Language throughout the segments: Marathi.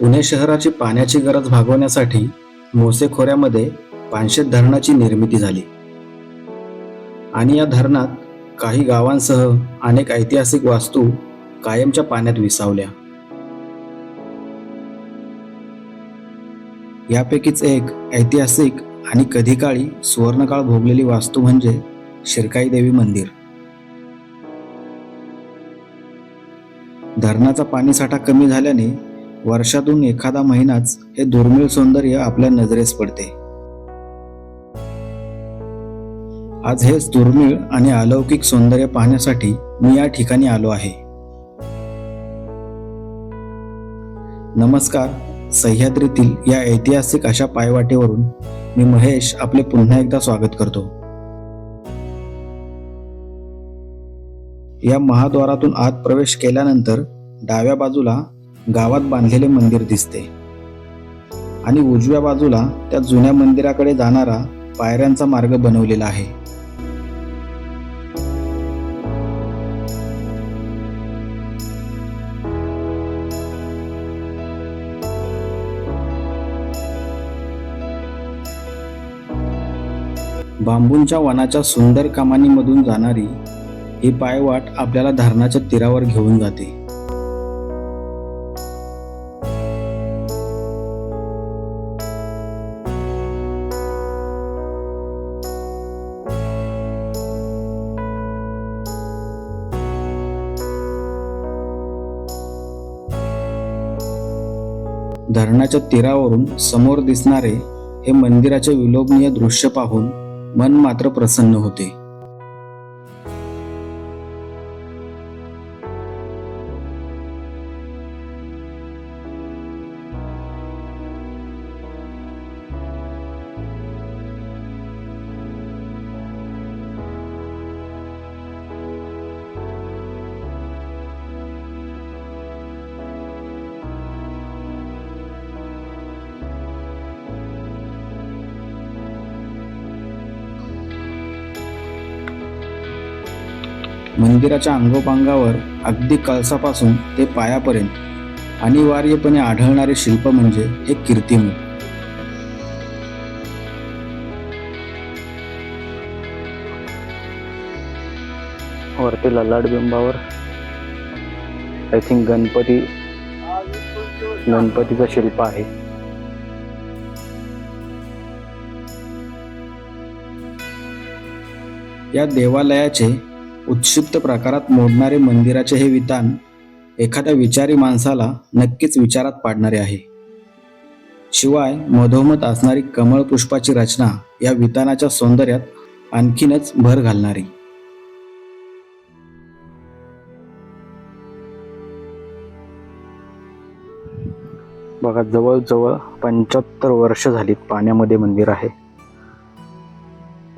पुणे शहराची पाण्याची गरज भागवण्यासाठी मोसे खोऱ्यामध्ये पानशेत धरणाची निर्मिती झाली. आणि या धरणात काही गावांसह अनेक ऐतिहासिक वास्तू कायमच्या पाण्यात विसावल्या. यापैकीच एक ऐतिहासिक आणि कधी काळी सुवर्णकाळ भोगलेली वास्तू म्हणजे शिरकाई देवी मंदिर. धरणाचा पाणीसाठा कमी झाल्याने वर्षातून एखादा महिनाच हे दुर्मिळ सौंदर्य आपल्या नजरेस पडते. आज हेच दुर्मिळ आणि अलौकिक सौंदर्य पाहण्यासाठी मी या ठिकाणी आलो आहे. नमस्कार सह्याद्रीतील या ऐतिहासिक अशा पायवाटेवरून मी महेश आपले पुन्हा एकदा स्वागत करतो. या महाद्वारातून आत प्रवेश केल्यानंतर डाव्या बाजूला गावात बांधलेले मंदिर दिसते. आणि उजव्या बाजूला त्या जुन्या मंदिराकडे जाणारा पायऱ्यांचा मार्ग बनवलेला आहे. बांबूंच्या वनाच्या सुंदर कमानीमधून जाणारी ही पायवाट आपल्याला धरणाच्या तीरावर घेऊन जाते. धरणाच्या तीरावरून समोर दिसणारे हे मंदिराचे विलोभनीय दृश्य पाहून मन मात्र प्रसन्न होते. मंदिराच्या अंगोपांगावर अगदी कळसापासून ते पायापर्यंत अनिवार्यपणे आढळणारे शिल्प म्हणजे हे कीर्तिमूळ वरती ललाट बिंबावर आय थिंक गणपती गणपतीचं शिल्प आहे. या देवालयाचे उत्क्षिप्त प्रकारात मोडणारे मंदिराचे हे विधान एखाद्या विचारी माणसाला नक्कीच विचारात पाडणारे आहे. शिवाय मधोमध असणारी कमळ पुष्पाची रचना या वितानाच्या सौंदर्यात आणखीनच भर घालणारी. बघा जवळजवळ पंच्याहत्तर वर्ष झालीत पाण्यामध्ये मंदिर आहे.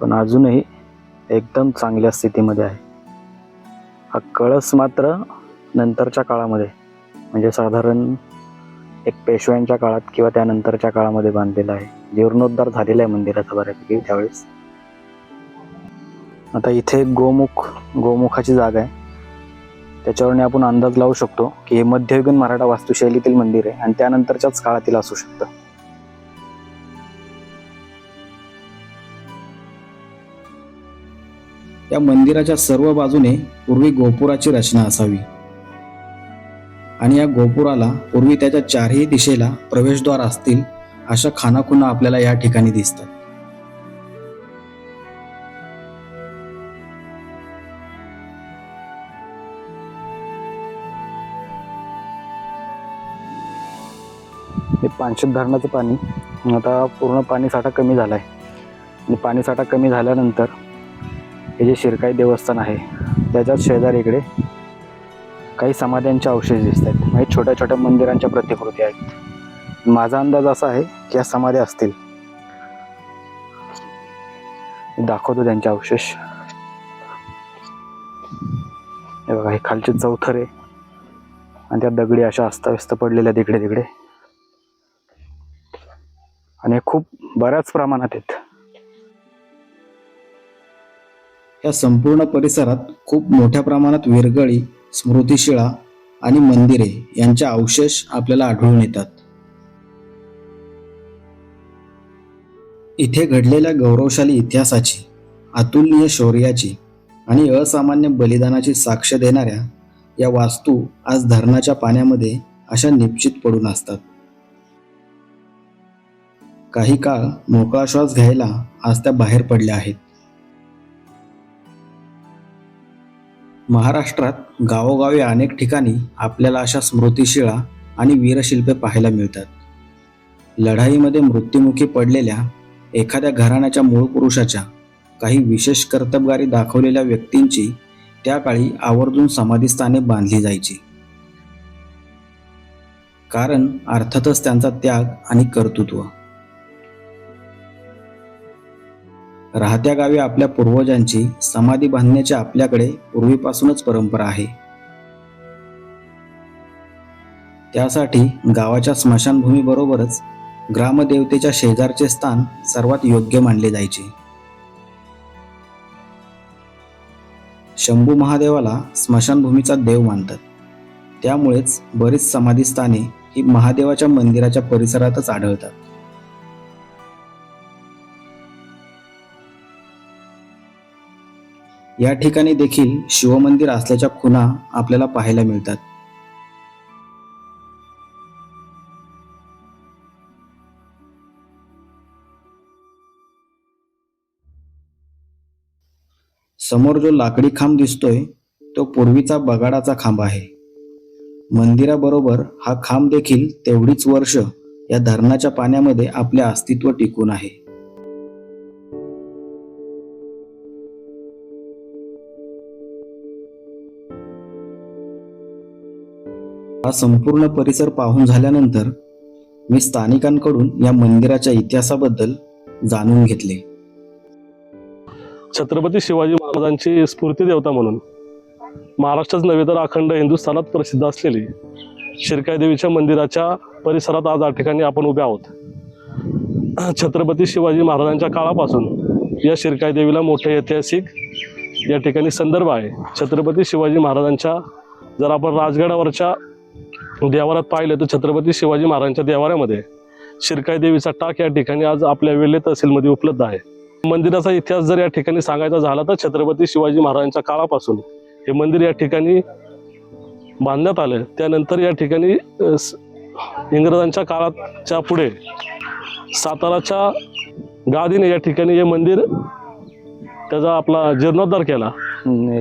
पण अजूनही एकदम चांगल्या स्थितीमध्ये आहे. हा कळस मात्र नंतरच्या काळामध्ये म्हणजे साधारण एक पेशव्यांच्या काळात किंवा त्यानंतरच्या काळामध्ये बांधलेला आहे. जीर्णोद्धार झालेला आहे मंदिराचा बऱ्यापैकी त्यावेळेस. आता इथे एक गोमुख गोमुखाची जागा आहे. त्याच्यावरने आपण अंदाज लावू शकतो की हे मध्ययुगीन मराठा वास्तुशैलीतील मंदिर आहे आणि त्यानंतरच्याच काळातील असू शकतं. त्या मंदिराच्या सर्व बाजूने पूर्वी गोपुराची रचना असावी. आणि या गोपुराला पूर्वी त्याच्या चारही दिशेला प्रवेशद्वार असतील अशा खानाखुना आपल्याला या ठिकाणी दिसतात. हे पानशेत धरणाचं पाणी आता पूर्ण पाणीसाठा कमी झाला आहे आणि पाणीसाठा कमी झाल्यानंतर हे जे शिरकाई देवस्थान आहे त्याच्याच शेजारीकडे काही समाध्यांचे अवशेष दिसत आहेत. म्हणजे छोट्या छोट्या मंदिरांच्या प्रतिकृती आहेत. माझा अंदाज असा आहे की या समाध्या असतील. दाखवतो त्यांचे अवशेष. हे बघा हे खालचे चौथरे आणि त्या दगडी अशा अस्ताव्यस्त पडलेल्या तिकडे तिकडे. आणि खूप बऱ्याच प्रमाणात आहेत. या संपूर्ण परिसरात खूप मोठ्या प्रमाणात विरगळी स्मृतिशिळा आणि मंदिरे यांच्या अवशेष आपल्याला आढळून येतात. इथे घडलेल्या गौरवशाली इतिहासाची अतुलनीय शौर्याची आणि असामान्य बलिदानाची साक्ष देणाऱ्या या वास्तू आज धरणाच्या पाण्यामध्ये अशा निश्चित पडून असतात. काही काळ मोकळा श्वास घ्यायला आज त्या बाहेर पडल्या आहेत. महाराष्ट्रात गावोगावी अनेक ठिकाणी आपल्याला अशा स्मृतिशिळा आणि वीरशिल्पे पाहायला मिळतात. लढाईमध्ये मृत्युमुखी पडलेल्या एखाद्या घराण्याच्या मूळ पुरुषाच्या काही विशेष कर्तबगारी दाखवलेल्या व्यक्तींची त्या काळी आवर्जून समाधीस्थाने बांधली जायची. कारण अर्थातच त्यांचा त्याग आणि कर्तृत्व. राहत्या गावी आपल्या पूर्वजांची समाधी बांधण्याची आपल्याकडे पूर्वीपासूनच परंपरा आहे. त्यासाठी गावाच्या स्मशानभूमीबरोबरच ग्रामदेवतेच्या शेजारचे स्थान सर्वात योग्य मानले जायचे. शंभू महादेवाला स्मशानभूमीचा देव मानतात. त्यामुळेच बरीच समाधीस्थाने ही महादेवाच्या मंदिराच्या परिसरातच आढळतात. या ठिकाणी देखील शिवमंदिर असल्याच्या खुणा आपल्याला पाहायला मिळतात. समोर जो लाकडी खांब दिसतोय तो पूर्वीचा बगाडाचा खांब आहे. मंदिराबरोबर हा खांब देखील तेवढीच वर्ष या धरणाच्या पाण्यामध्ये आपले अस्तित्व टिकून आहे. हा संपूर्ण परिसर पाहून झाल्यानंतर मी स्थानिकांकडून या मंदिराच्या इतिहासाबद्दल जाणून घेतले. छत्रपती शिवाजी महाराजांची स्फूर्ती देवता म्हणून महाराष्ट्रच नव्हे तर अखंड हिंदुस्थानात प्रसिद्ध असलेली शिरकाई देवीच्या मंदिराच्या परिसरात आज या ठिकाणी आपण उभे आहोत. छत्रपती शिवाजी महाराजांच्या काळापासून या शिरकाई देवीला मोठे ऐतिहासिक या ठिकाणी संदर्भ आहे. छत्रपती शिवाजी महाराजांच्या जर आपण राजगडावरच्या देवारात पाहिलं तर छत्रपती शिवाजी महाराजांच्या देवाऱ्यामध्ये शिरकाई देवीचा टाक या ठिकाणी आज आपल्या वेल्हे तहसीलमध्ये उपलब्ध आहे. मंदिराचा इतिहास जर या ठिकाणी सांगायचा झाला तर छत्रपती शिवाजी महाराजांच्या काळापासून हे मंदिर या ठिकाणी बांधण्यात आलं. त्यानंतर या ठिकाणी इंग्रजांच्या काळाच्या पुढे साताराच्या गादीने या ठिकाणी हे मंदिर त्याचा आपला जीर्णोद्धार केला. हे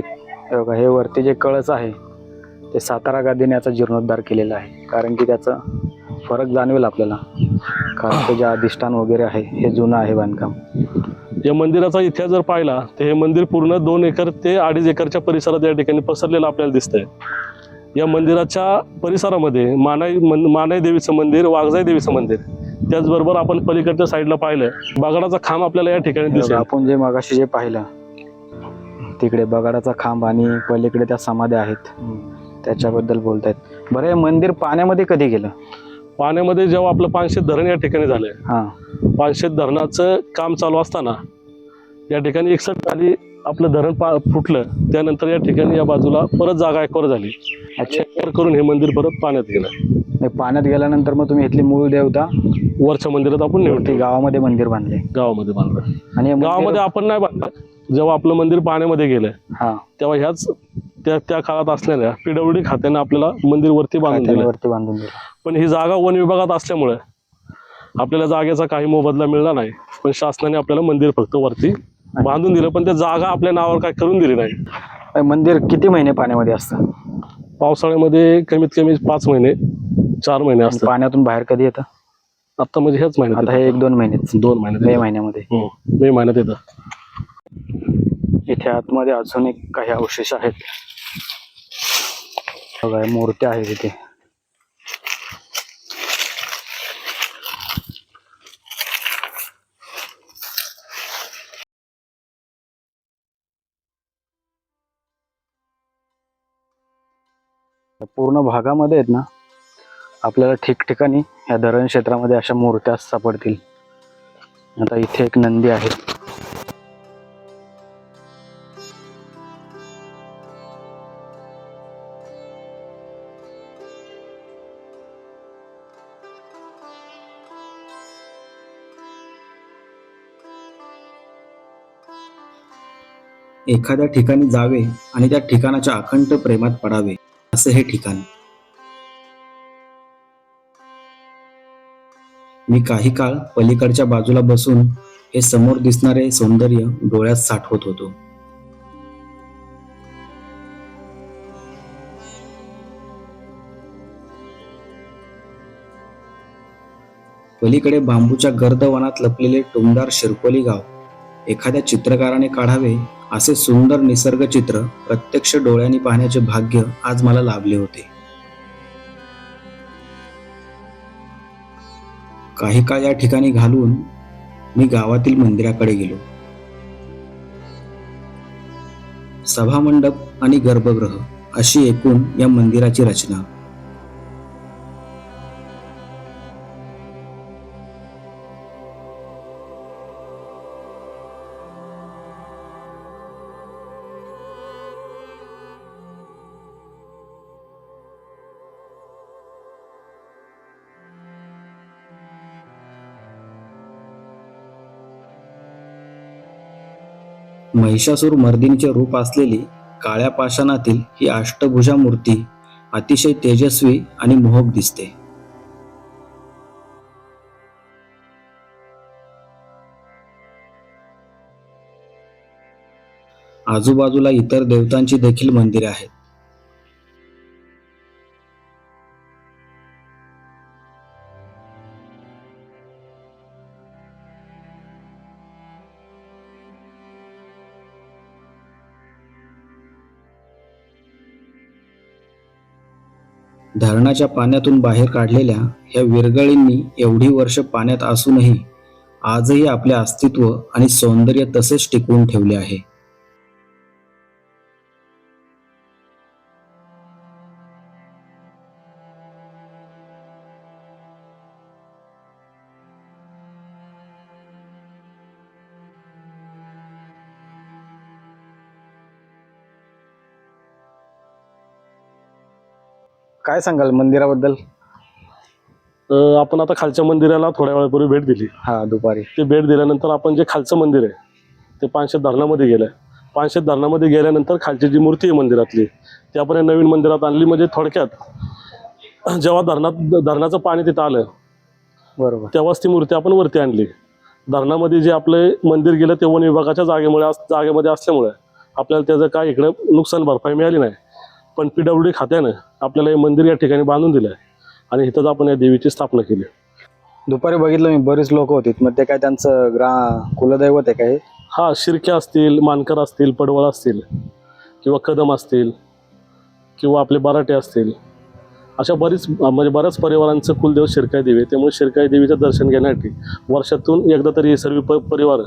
हे वरती जे कळस आहे ते सातारा गादीने याचा जीर्णोद्धार केलेला आहे. कारण की त्याचा फरक जाणवेल आपल्याला. कारण ते जे अधिष्ठान वगैरे आहे हे जुनं आहे बांधकाम. या मंदिराचा इतिहास जर पाहिला तर हे मंदिर पूर्ण दोन एकर ते अडीच एकरच्या परिसरात या ठिकाणी पसरलेलं आपल्याला दिसतंय. या मंदिराच्या परिसरामध्ये मानाई मन मानाई देवीचं मंदिर वाघजाई देवीचं मंदिर त्याचबरोबर आपण पलीकडच्या साईडला पाहिलं बगाडाचा खांब आपल्याला या ठिकाणी दिसेल. आपण जे मगाशी जे पाहिलं तिकडे बगाडाचा खांब आणि पलीकडे त्या समाध्या आहेत. त्याच्याबद्दल बोलतायत. बरं हे मंदिर पाण्यामध्ये कधी गेलं? पाण्यामध्ये जेव्हा आपलं पानशेत धरण या ठिकाणी झालंय हां. पानशेत धरणाचं काम चालू असताना या ठिकाणी एकसठ खाली आपलं धरण पा फुटलं त्यानंतर या ठिकाणी या बाजूला परत जागा एकवर झाली. अच्छा. एकवर करून हे मंदिर परत पाण्यात गेलं. हे पाण्यात गेल्यानंतर मग तुम्ही इथली मूळ देवता? वरच्या मंदिरात आपण निवडतो गावामध्ये मंदिर बांधले. गावामध्ये बांधलं. आणि हे मंदिर- गावामध्ये आपण नाही बांधलं. जेव्हा आपलं मंदिर पाण्यामध्ये गेलं हा. तेव्हा ह्याच त्या त्या काळात असलेल्या पीडब्ल्यूडी खात्यानं आपल्याला मंदिर वरती बांधून दिलं. वरती बांधून दिलं. पण ही जागा वन विभागात असल्यामुळे आपल्याला जागेचा काही मोबदला मिळणार नाही. पण शासनाने आपल्याला मंदिर फक्त वरती बांधून दिलं पण त्या जागा आपल्या नावावर काय करून दिली नाही. हे मंदिर किती महिने पाण्यामध्ये असतं? पावसाळ्यामध्ये कमीत कमी पाच महिने चार महिने असतात. पाण्यातून बाहेर कधी येतं? आता म्हणजे हेच महिन्यात आता हे एक दोन महिनेच. येतं. दोन महिन्यात मे. महिन्यामध्ये. हम्म. मे महिन्यात येतं. इथे आतमध्ये अजून एक काही अवशेष आहेत. बघा मूर्त्या आहेत इथे पूर्ण भागामध्ये आहेत ना आपल्याला ठिकठिकाणी या धरण क्षेत्रामध्ये अशा मूर्त्या सापडतील. आता इथे एक नंदी आहे. एखाद्या ठिकाणी जावे आणि त्या ठिकाणाच्या अखंड प्रेमात पडावे असे हे ठिकाण. मी काही काळ पलीकडच्या बाजूला बसून हे समोर दिसणारे सौंदर्य डोळ्यात साठवत होतो. पलीकडे बांबूच्या गर्द वनात लपलेले टुमदार शिरकोली गाव एखाद्या चित्रकाराने काढावे असे सुंदर निसर्ग चित्र प्रत्यक्ष डोळ्यांनी पाहण्याचे भाग्य आज मला लाभले होते. काही काळ या ठिकाणी घालून मी गावातील मंदिराकडे गेलो. सभामंडप आणि गर्भगृह अशी एकूण या मंदिराची रचना. महिषासूर मर्दिनीचे रूप असलेली काळ्या पाषाणातील ही अष्टभुजा मूर्ती अतिशय तेजस्वी आणि मोहक दिसते. आजूबाजूला इतर देवतांची देखील मंदिरे आहेत. धरणाच्या पाण्यातून बाहेर काढलेल्या ह्या विरगळींनी एवढी वर्ष पाण्यात असूनही आजही आपले अस्तित्व आणि सौंदर्य तसेच टिकवून ठेवले आहे. काय सांगाल मंदिराबद्दल? अं, आपण आता खालच्या मंदिराला थोड्या वेळापूर्वी भेट दिली. हा दुपारी. ते भेट दिल्यानंतर आपण जे खालचं मंदिर आहे ते पानशेत धरणामध्ये गेलं पानशेत धरणामध्ये गेल्यानंतर खालची जी मूर्ती आहे मंदिरातली ती आपण या नवीन मंदिरात आणली. म्हणजे थोडक्यात जेव्हा धरणात धरणाचं पाणी तिथं आलं बरोबर. तेव्हाच ती मूर्ती आपण वरती आणली. धरणामध्ये जे आपलं मंदिर गेलं ते वन विभागाच्या जागेमुळे अस- जागेमध्ये असल्यामुळे आपल्याला त्याचं काय इकडं नुकसान भरपाई मिळाली नाही. पण पी डब्ल्यू डी खात्यानं आपल्याला हे मंदिर या ठिकाणी बांधून दिलं आहे आणि इथंच आपण या देवीची स्थापना केली. दुपारी बघितलं मी बरीच लोक होती. मग ते काय त्यांचं ग्रा कुलदैवत आहे काय हा? शिरक्या असतील मानकर असतील पडवळ असतील किंवा कदम असतील किंवा आपले बराटे असतील. अशा बरीच म्हणजे बऱ्याच परिवारांचं कुलदेव शिरकाई देवी आहे. त्यामुळे शिरकाई देवीचं दर्शन घेण्यासाठी वर्षातून एकदा तरी हे सर्व परिवार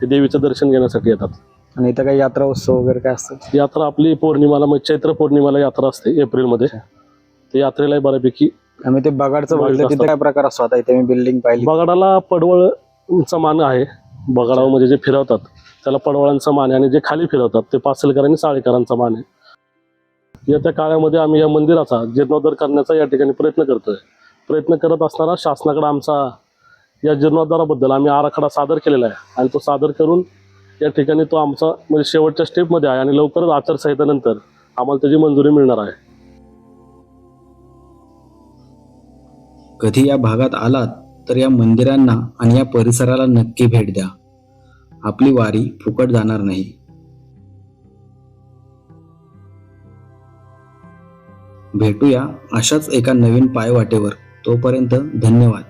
हे देवीचं दर्शन घेण्यासाठी येतात. आणि इथं काही यात्रा उत्सव वगैरे काय असतं यात्रा आपली पौर्णिमाला म्हणजे चैत्र पौर्णिमाला यात्रा असते एप्रिलमध्ये. ते यात्रेला बऱ्यापैकी आम्ही ते बगाडचं बगाड बघितलं तिथे असतात. काय प्रकार असतो? आता इथे मी बिल्डिंग पाहिली. बगाडाला पडवळचा मान आहे. म्हणजे जे फिरवतात त्याला पडवळांचा मान आहे आणि जे खाली फिरवतात ते पासलकर आणि साळेकरांचा मान. आहे येत्या काळामध्ये आम्ही या मंदिराचा जीर्णोद्धार करण्याचा या ठिकाणी प्रयत्न करतोय. प्रयत्न करत असताना शासनाकडे आमचा या जीर्णोद्धाराबद्दल आम्ही आराखडा सादर केलेला आहे. आणि तो सादर करून या ठिकाणी तो आमचा म्हणजे शेवटच्या स्टेपमध्ये आहे आणि लवकरच आचारसंहितेनंतर आम्हाला त्याची मंजुरी मिळणार आहे. कधी या भागात आलात तर या मंदिरांना आणि या परिसराला नक्की भेट द्या. आपली वारी फुकट जाणार नाही. भेटूया अशाच एका नवीन पायवाटेवर. तोपर्यंत धन्यवाद.